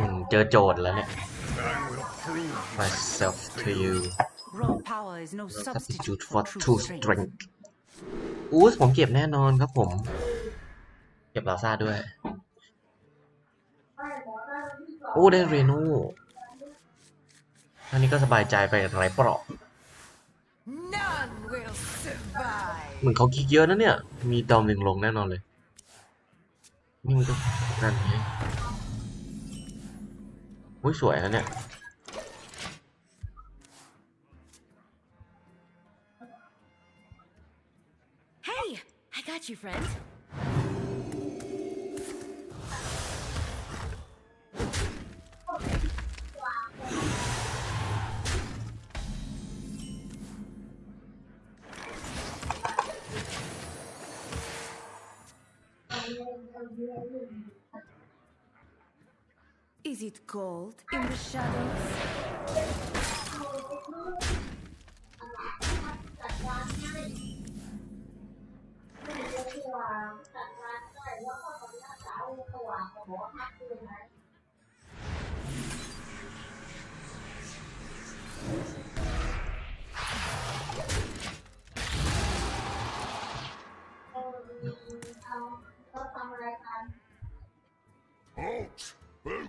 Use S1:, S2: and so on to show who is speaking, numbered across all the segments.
S1: อืมเจอโจทย์แล้วเนี่ย myself to you
S2: Raw power is no
S1: substitute
S2: substitute
S1: for
S2: for
S1: true
S2: true strength.
S1: strength อู้ผมเก็บแน่นอนครับผม เก็บลาซาด้วยโอ้ได้เรนูอันนี้ก็สบายใจไปไรเปราะ
S2: None will survive.
S1: เหมือนเขาคิกเยอะนะเนี่ย มีดอมหนึ่งลงแน่นอนเลย นี่มันก็นั่นไง อุ้ยสวยนะเนี่ย
S3: Hey, I got you, friend.
S2: Is it cold in the shadows?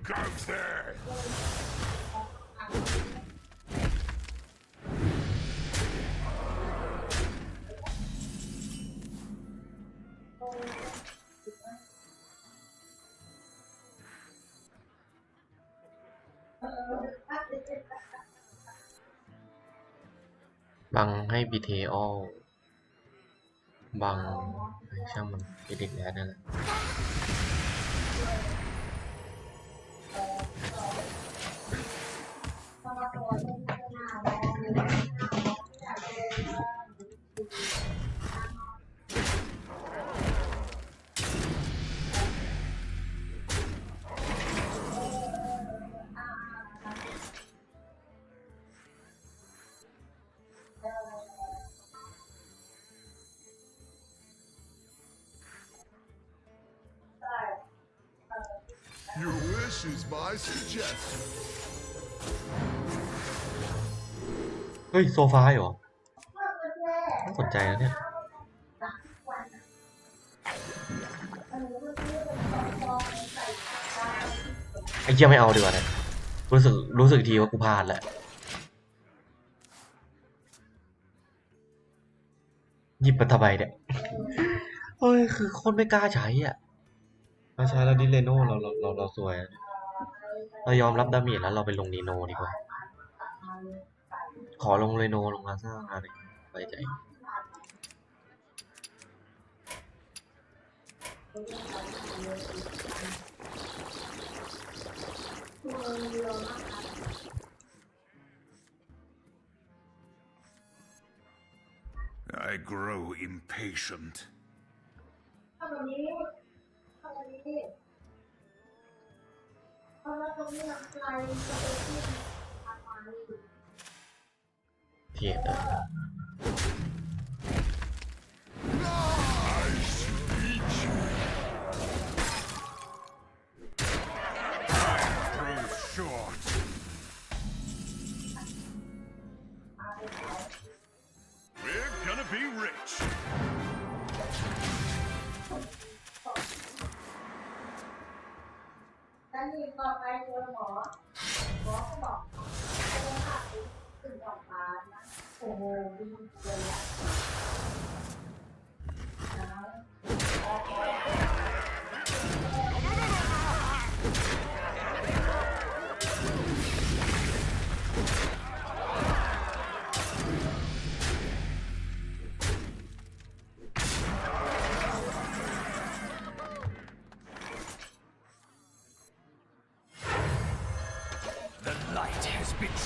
S4: Goes there?
S1: บังให้บีเทออบังช่ เฮ้ย โซฟาเหรอน่าสนใจนะเนี่ย ไอ้เหี้ยไม่เอาดีกว่าเนี่ยรู้สึกรู้สึกอีกทีว่ากูพลาดแหละหยิบมาทำไมเนี่ยเฮ้ย คือคนไม่กล้าใช้อะ มาใช้แล้วดิเลโน่เราเราเราเราสวยอะ เรายอมรับดาเมจแล้วเราไปลงนีโนดีกว่า ขอลงเรโนลงลาซ่าอะไรไว้ใจ
S4: I grow impatient.
S5: ทำแบบนี้ทำแบบนี้ เพราะว่าตรงนี้มันไกลจะไปที่ทางมา
S1: เทียดอะ
S4: Nice
S5: แล้วนี่ต่อไปเจอหมอ หมอก็บอกให้ไปหาขึ้นดอกฟ้านะโอ้โหดีเลยอะ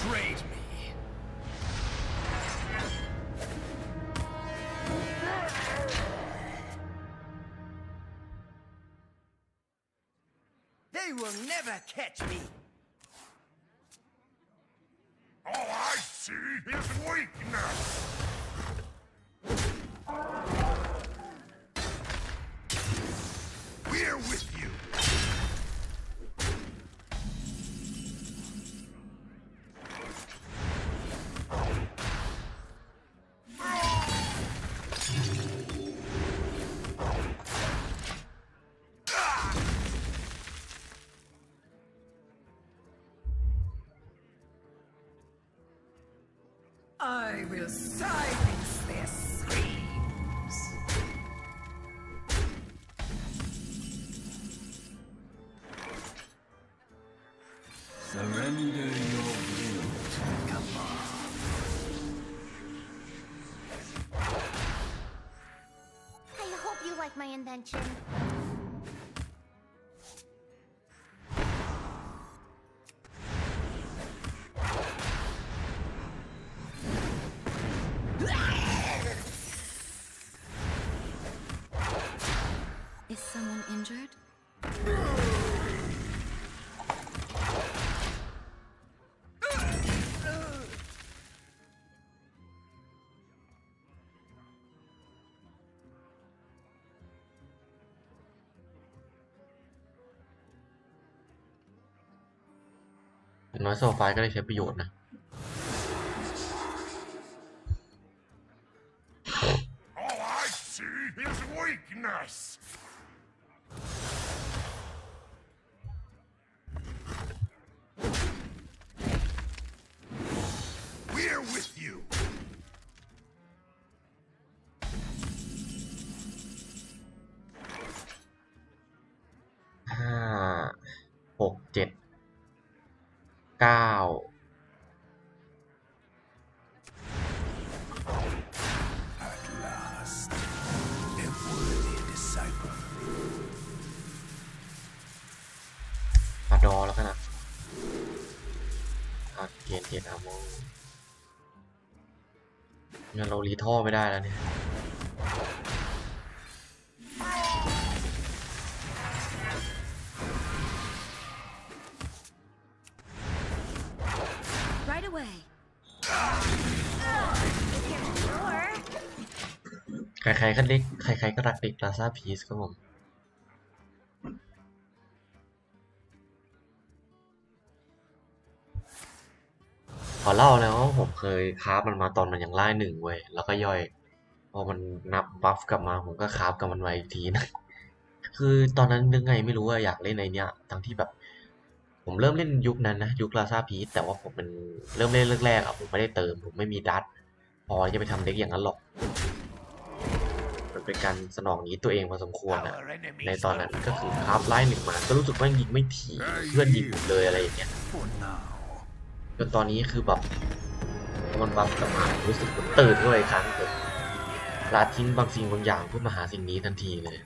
S6: betrayed me. They will never catch me.
S4: All I see is weakness. We're with
S6: I will silence their screams. Surrender your will to the command.
S7: I hope you like my invention.
S1: อย่างน้อยโซฟาก็ได้ใช้ประโยชน์นะ
S4: All I see is weakness. We're with you.
S1: ห้าหกเจ็ด เก้า
S6: At last, a worthy disciple.
S1: อาดอแล้วกันนะอาเกียนเกียนอาโมงั้นเรารีท่อไม่ได้แล้วเนี่ย
S2: way.
S1: ใครๆก็เล็กใครๆก็รักเด็กลาซาพีซครับผม ขอเล่านะว่าผมเคยคาฟมันมาตอนมันยังไล่หนึ่งเว้ย แล้วก็ย่อย พอมันนับบัฟกลับมาผมก็คาฟกับมันไว้อีกทีนะ คือตอนนั้นยังไงไม่รู้อะอยากเล่นในเนี้ยทั้งที่แบบ ผมเริ่มเล่นยุคนั้นนะ ยุคลาซาพีซแต่ว่าผมเป็นเริ่มเล่นแรกๆอะผมไม่ได้เติม ผมไม่มีดัตพอจะไปทำเด็กอย่างนั้นหรอก มันเป็นการสนองนี้ตัวเองพอสมควรอะในตอนนั้นก็คือคราฟไล่หนึ่งมา ก็รู้สึกว่ายิงไม่ถี่เพื่อนยิงเลยอะไรอย่างเงี้ยจนตอนนี้คือแบบมันบัฟกลับมารู้สึกตื่นขึ้นมาอีกครั้งเลยลาทิ้งบางสิ่งบางอย่างเพื่อมาหาสิ่งนี้ทันทีเลย